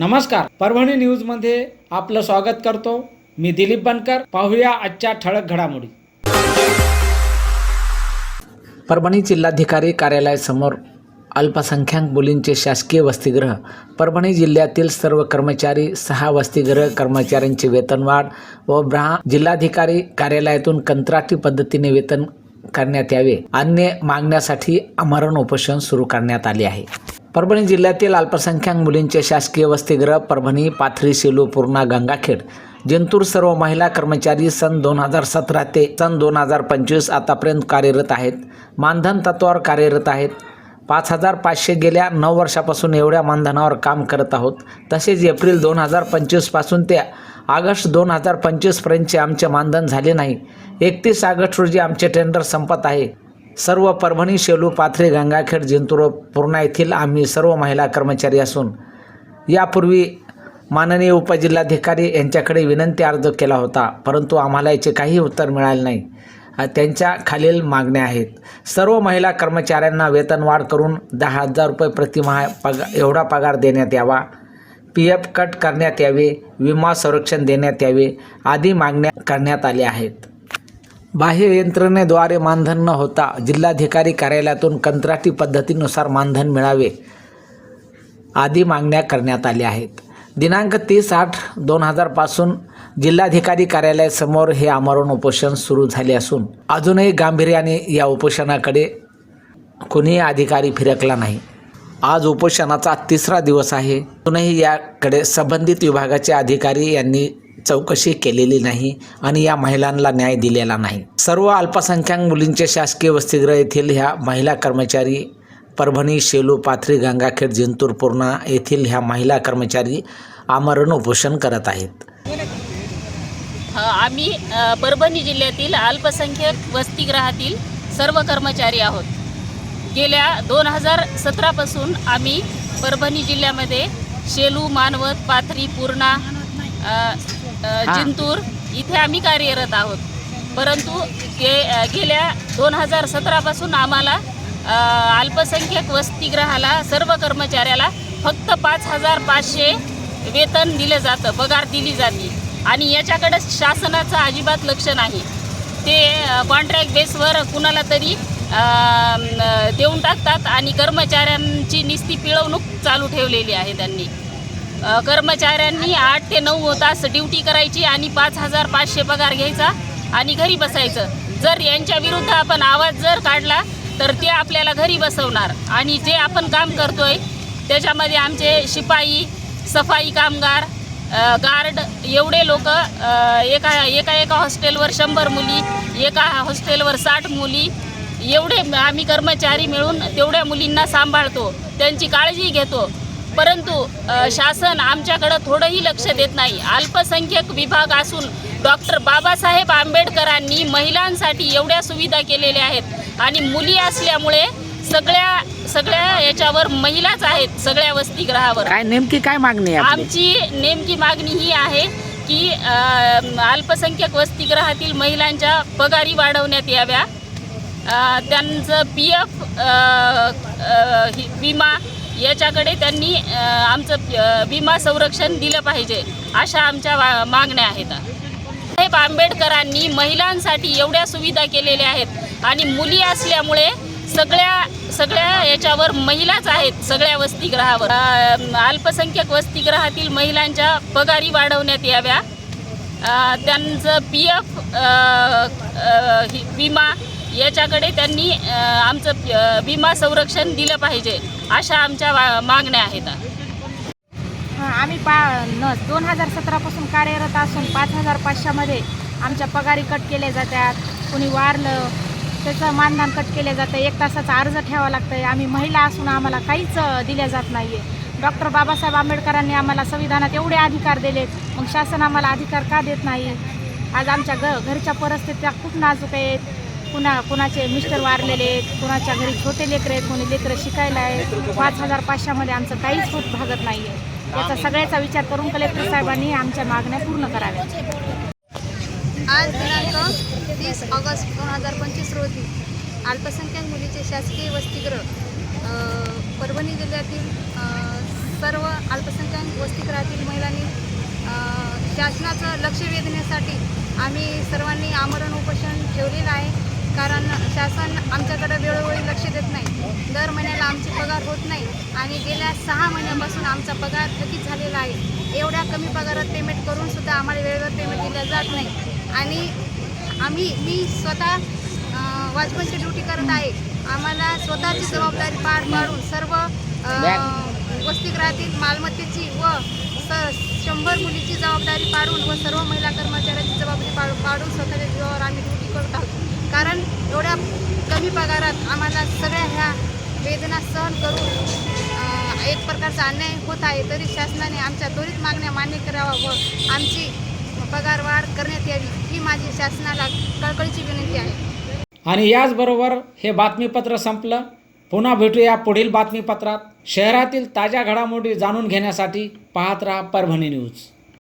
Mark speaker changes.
Speaker 1: नमस्कार. परभणी न्यूजमध्ये आपलं स्वागत करतो. मी दिलीप बनकर. पाहूया आजच्या ठळक घडामोडी. परभणी जिल्हाधिकारी कार्यालयासमोर अल्पसंख्याक मुलींचे शासकीय वसतिगृह. परभणी जिल्ह्यातील सर्व कर्मचारी सहा वसतिगृह कर्मचाऱ्यांचे वेतनवाढ व ब्रहा जिल्हाधिकारी कार्यालयातून कंत्राटी पद्धतीने वेतन करण्यात यावे. अन्य मागण्यासाठी आमरण उपोषण सुरू करण्यात आले आहे. परभणी जिल्ह्यातील अल्पसंख्याक मुलींचे शासकीय वसतिगृह परभणी पाथरी सेलू पूर्णा गंगाखेड. जिंतूर सर्व महिला कर्मचारी सन दोन हजार सतरा ते सन दोन हजार पंचवीस आतापर्यंत कार्यरत आहेत. मानधन तत्वावर कार्यरत आहेत. पाच हजार पाचशे गेल्या नऊ वर्षापासून एवढ्या मानधनावर काम करत आहोत. तसेच एप्रिल दोन हजार पंचवीसपासून ते ऑगस्ट दोन हजार पंचवीसपर्यंतचे आमचे मानधन झाले नाही. एकतीस ऑगस्ट रोजी आमचे टेंडर संपत आहे. सर्व परभणी शेलू पाथरे गंगाखेड जिंतूर पूर्णा येथील आम्ही सर्व महिला कर्मचारी असून यापूर्वी माननीय उपजिल्हाधिकारी यांच्याकडे विनंती अर्ज केला होता परंतु आम्हाला याचे काही उत्तर मिळाले नाही. त्यांच्या खालील मागण्या आहेत. सर्व महिला कर्मचाऱ्यांना वेतनवाढ करून दहा हजार रुपये प्रतिमाह पगा एवढा पगार देण्यात यावा. पी एफ कट करण्यात यावे. विमा संरक्षण देण्यात यावे. आदी मागण्या करण्यात आल्या आहेत. बाह्य यंत्रणेद्वारे मानधन न होता जिल्हाधिकारी कार्यालयातून कंत्राटी पद्धतीनुसार मानधन मिळावे आदी मागण्या करण्यात आल्या आहेत. दिनांक तीस आठ दोन हजारपासून जिल्हाधिकारी कार्यालयासमोर हे आमरण उपोषण सुरू झाले असून अजूनही गांभीर्याने या उपोषणाकडे कोणीही अधिकारी फिरकला नाही. आज उपोषणाचा तिसरा दिवस आहे. अजूनही याकडे संबंधित विभागाचे अधिकारी यांनी चौकशी केलेली नाही आणि या महिलांना न्याय दिलेला नाही. सर्व अल्पसंख्याक मुलींचे शासकीय वसतिगृह येथील ह्या महिला कर्मचारी परभणी शेलू पाथरी गंगाखेड जिंतूर पूर्णा येथील ह्या महिला कर्मचारी आमरण उपोषण करत आहेत.
Speaker 2: आम्ही परभणी जिल्ह्यातील अल्पसंख्याक वसतिगृहातील सर्व कर्मचारी आहोत. गेल्या दोन हजार सतरापासून आम्ही परभणी जिल्ह्यामध्ये शेलू मानवत पाथरी पूर्णा जिंतूर इथे आम्ही कार्यरत आहोत. परंतु गे गेल्या दोन हजार सतरापासून आम्हाला अल्पसंख्याक वसतिगृहाला सर्व कर्मचाऱ्याला फक्त पाच हजार पाचशे वेतन दिलं जातं पगार दिली जाते. आणि याच्याकडे शासनाचं अजिबात लक्ष नाही. ते कॉन्ट्रॅक्ट बेसवर कुणाला तरी देऊन टाकतात आणि कर्मचाऱ्यांची निस्ती पिळवणूक चालू ठेवलेली आहे त्यांनी. कर्मचाऱ्यांनी आठ ते नऊ तास ड्युटी करायची आणि पाच हजार पाचशे पगार घ्यायचा आणि घरी बसायचं. जर यांच्या विरुद्ध आपण आवाज जर काढला तर ते आपल्याला घरी बसवणार. आणि जे आपण काम करतोय त्याच्यामध्ये आमचे शिपाई सफाई कामगार गार्ड एवढे लोक एका एका एका हॉस्टेलवर शंभर मुली एका हॉस्टेलवर साठ मुली एवढे आम्ही कर्मचारी मिळून तेवढ्या मुलींना सांभाळतो. त्यांची काळजी घेतो. परंतु शासन आमच्याकडं थोडंही लक्ष देत नाही. अल्पसंख्यक विभाग असून डॉक्टर बाबासाहेब आंबेडकरांनी महिलांसाठी एवढ्या सुविधा केलेल्या आहेत आणि मुली असल्यामुळे सगळ्या सगळ्या याच्यावर महिलाच आहेत सगळ्या वसतिगृहावर.
Speaker 1: काय नेमकी काय मागणी आहे आपली?
Speaker 2: आमची नेमकी मागणी ही आहे की अ, अल्पसंख्याक वसतिगृहातील महिलांच्या पगारी वाढवण्यात याव्या. अ, त्यांचं पी एफ विमा याच्याकडे त्यांनी आमचं विमा संरक्षण दिलं पाहिजे अशा आमच्या मागण्या आहेत. साहेब आंबेडकरांनी महिलांसाठी एवढ्या सुविधा केलेल्या आहेत आणि मुली असल्यामुळे सगळ्या सगळ्या याच्यावर महिलाच आहेत सगळ्या वसतिगृहावर. अल्पसंख्यक अल्पसंख्याक वसतिगृहातील महिलांच्या पगारी वाढवण्यात याव्या. त्यांचं पी एफ विमा याच्याकडे त्यांनी आमचं विमा संरक्षण दिलं पाहिजे अशा आमच्या वा- मागण्या आहेत.
Speaker 3: हां आम्ही पा न दोन हजार सतरापासून कार्यरत असून पाच हजार पाचशेमध्ये आमच्या पगारी कट केले जातात. कुणी वारलं त्याचं मानधन कट केले जातं. एक तासाचा अर्ज ठेवावा लागतं आहे आम्ही महिला असून आम्हाला काहीच दिल्या जात नाही आहे डॉक्टर बाबासाहेब आंबेडकरांनी आम्हाला संविधानात एवढे अधिकार दिलेत. मग शासन आम्हाला अधिकार का देत नाही? आज आमच्या घ घरच्या परिस्थित्या खूप नाजूक आहेत. कुणा कुणाचे मिस्टर वारलेले आहेत कुणाच्या घरी छोटे लेकरं आहेत कोणी लेकरं शिकायला आहेत पाच हजार पाचशेमध्ये आमचं काहीच होत भागत नाही आहे. याचा सगळ्याचा विचार करून कलेक्टर साहेबांनी आमच्या मागण्या पूर्ण कराव्या.
Speaker 4: आज दिनांक तीस ऑगस्ट दोन हजार पंचवीस रोजी अल्पसंख्याक मुलीचे शासकीय वसतिगृह परभणी जिल्ह्यातील सर्व अल्पसंख्याक वसतिगृहातील महिलांनी शासनाचं लक्ष वेधण्यासाठी आम्ही सर्वांनी आमरण उपोषण ठेवलेलं आहे. कारण शासन आमच्याकडे वेळोवेळी लक्ष देत नाही. दर महिन्याला आमची पगार होत नाही आणि गेल्या सहा महिन्यापासून आमचा पगार थकीत झालेला आहे. एवढ्या कमी पगारात पेमेंट करूनसुद्धा आम्हाला वेळेवर पेमेंट दिल्या जात नाही. आणि आम्ही मी स्वतः वाचपणची ड्युटी करत आहे. आम्हाला स्वतःची जबाबदारी पार पाडून सर्व वसतिगृहातील मालमत्तेची व स शंभर मुलीची जबाबदारी पाडून व सर्व महिला कर्मचाऱ्यांची जबाबदारी पाडून स्वतःच्या जीवावर आम्ही ड्युटी करत आहोत. कारण एवढ्या कमी पगारात आम्हाला सगळ्या ह्या वेदना सहन करून एक प्रकारचा अन्याय होत आहे तरी शासनाने आमच्या त्वरित मागण्या मान्य करावा व आमची पगार वाढ करण्यात यावी ही माझी शासनाला कळकळीची विनंती आहे.
Speaker 1: आणि याचबरोबर हे बातमीपत्र संपलं. पुन्हा भेटूया पुढील बातमीपत्रात. शहरातील ताज्या घडामोडी जाणून घेण्यासाठी पाहत राहा परभणी न्यूज.